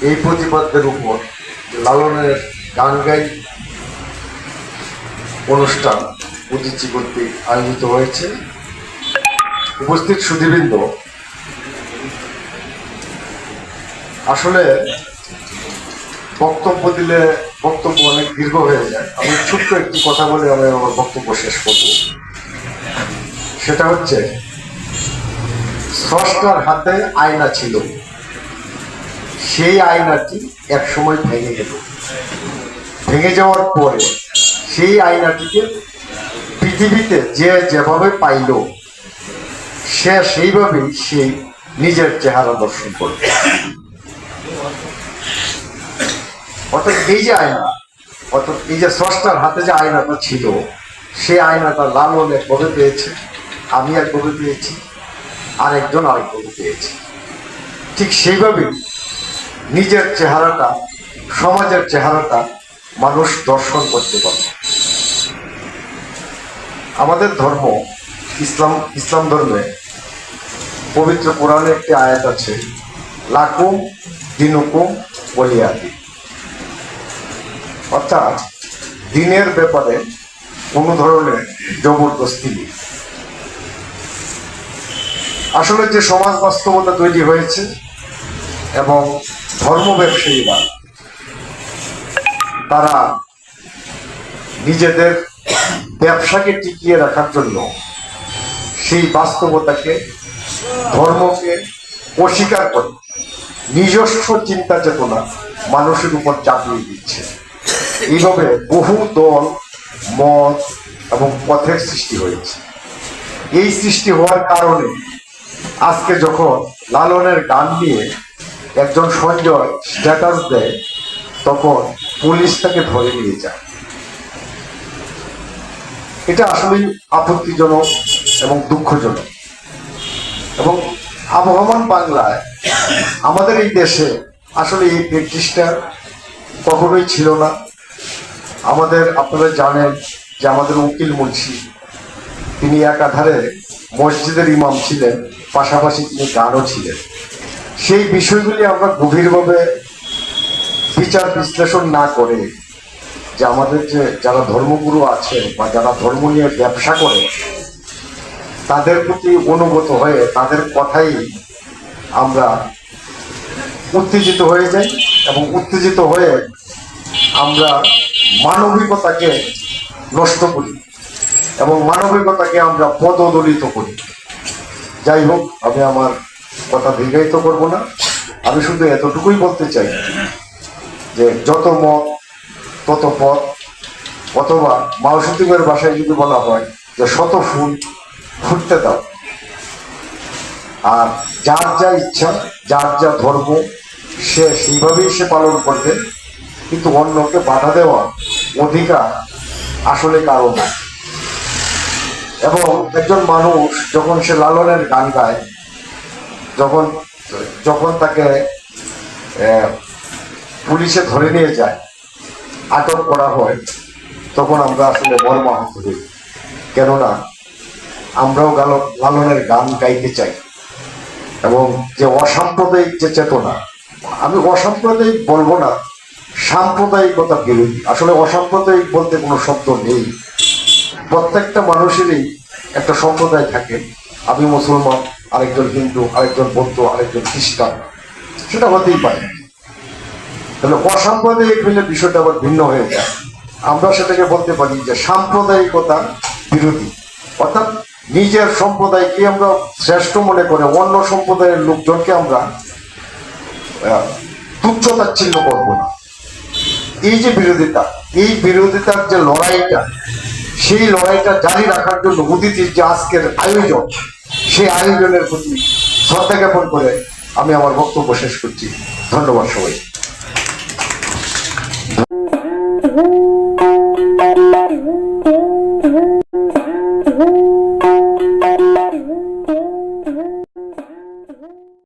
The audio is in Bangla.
এই প্রতিপাদ্যের উপর লালনের গান গাই অনুষ্ঠান উদিচি কর্তৃক আয়োজিত হয়েছে। উপস্থিত সুধীবৃন্দ, আসলে বক্তব্য দিলে বক্তব্য অনেক দীর্ঘ হয়ে যায়। আমি ছোট্ট একটি কথা বলে আমি আমার বক্তব্য শেষ করব। সেটা হচ্ছে, স্রষ্টার হাতে আয়না ছিল। সেই আয়নাটি এক সময় ভেঙে গেল। ভেঙে যাওয়ার পরে সেই আয়নাটিকে পৃথিবীতে যে যেভাবে পাইল, সে সেইভাবেই সেই নিজের চেহারা দর্শন করবে অর্থাৎ এই যে আয়না, অর্থাৎ এই যে স্রষ্টার হাতে যে আয়নাটা ছিল সেই আয়নাটা লালন এক কবে পেয়েছে, আমি এক কবে পেয়েছি আর একজন কবে পেয়েছি। ঠিক সেইভাবেই নিজের চেহারাটা, সমাজের চেহারাটা মানুষ দর্শন করতে পারে। আমাদের ধর্ম, ইসলাম ইসলাম ধর্মে পবিত্র কোরআনে একটি আয়াত আছে, লাকুম দিনুকুম বলিয়াদি অর্থাৎ দিনের ব্যাপারে কোনো ধরনের জবরদস্তি নেই। আসলে যে সমাজ বাস্তবতা তৈরি হয়েছে এবং ধর্ম ব্যবসায়ীরা তারা নিজেদের ব্যবসাকে টিকিয়ে রাখার জন্য সেই বাস্তবতাকে, ধর্মকে অস্বীকার করে, নিজস্ব চিন্তা চেতনা মানুষের উপর চাপিয়ে দিচ্ছে। এইভাবে বহু দল, মত এবং পথের সৃষ্টি হয়েছে। এই সৃষ্টি হওয়ার কারণে আজকে যখন লালনের গান নিয়ে একজন সঞ্জয় স্ট্যাটাস দেয়, তখন পুলিশ তাকে ধরে নিয়ে যায়। এটা আসলেই আপত্তিজনক এবং দুঃখজনক। এবং আবহমান বাংলায় আমাদের এই দেশে আসলে এই প্র্যাকটিসটা কখনোই ছিল না। আমাদের আপনারা জানেন যে আমাদের উকিল মুন্সি, তিনি একাধারে মসজিদের ইমাম ছিলেন, পাশাপাশি তিনি গানও ছিলেন। সেই বিষয়গুলি আমরা গভীরভাবে বিচার বিশ্লেষণ না করে যে আমাদের যে যারা ধর্মগুরু আছে বা যারা ধর্ম নিয়ে ব্যবসা করে, তাদের প্রতি অনুগত হয়ে তাদের কথাই আমরা উত্তেজিত হয়ে যাই এবং উত্তেজিত হয়ে আমরা মানবিকতাকে নষ্ট করি এবং মানবিকতাকে আমরা পদদলিত করি। যাই হোক, আমি আমার কথা দীর্ঘায়িত করব না। আমি শুধু এতটুকুই বলতে চাই যে যত মত, তত পথ, অথবা মাওসুদ্দিমের বাসায় যদি বলা হয় যে শত ফুল ফুটতে দাও। আর যার যা ইচ্ছা, যার যা ধর্ম, সে সেইভাবেই সে পালন করবে। কিন্তু অন্যকে বাধা দেওয়া অধিকার আসলে কারও না এবং একজন মানুষ যখন সে লালনের গান গায় যখন যখন তাকে পুলিশে ধরে নিয়ে যায়, আটক করা হয়, তখন আমরা আসলে মর্মাহত হই। কেননা, আমরাও গাল লালনের গান গাইতে চাই। এবং যে অসাম্প্রদায়িক যে চেতনা, আমি অসাম্প্রদায়িক বলব না, সাম্প্রদায়িকতা বিরোধী আসলে অসাম্প্রদায়িক বলতে কোনো শব্দ নেই। প্রত্যেকটা মানুষেরই একটা সম্প্রদায় থাকে। আমি মুসলমান আরেকজন হিন্দু আরেকজন বৌদ্ধ আরেকজন খ্রিস্টান সেটা হতেই পারে। তাহলে অসাম্প্রদায়িক হলে বিষয়টা আবার ভিন্ন হয়ে যায়। আমরা সেটাকে বলতে পারি যে সাম্প্রদায়িকতা বিরোধী। অর্থাৎ নিজের সম্প্রদায়কে আমরা শ্রেষ্ঠ মনে করে অন্য সম্প্রদায়ের লোকজনকে আমরা আহ, তুচ্ছ তাচ্ছিল্য করব না। এই যে বিরোধিতা এই বিরোধিতার যে লড়াইটা সেই লড়াইটা জারি রাখার জন্য উদিতির যে আজকের আয়োজন সেই আয়োজনের প্রতি শ্রদ্ধা জ্ঞাপন করে আমি আমার বক্তব্য শেষ করছি। ধন্যবাদ সবাই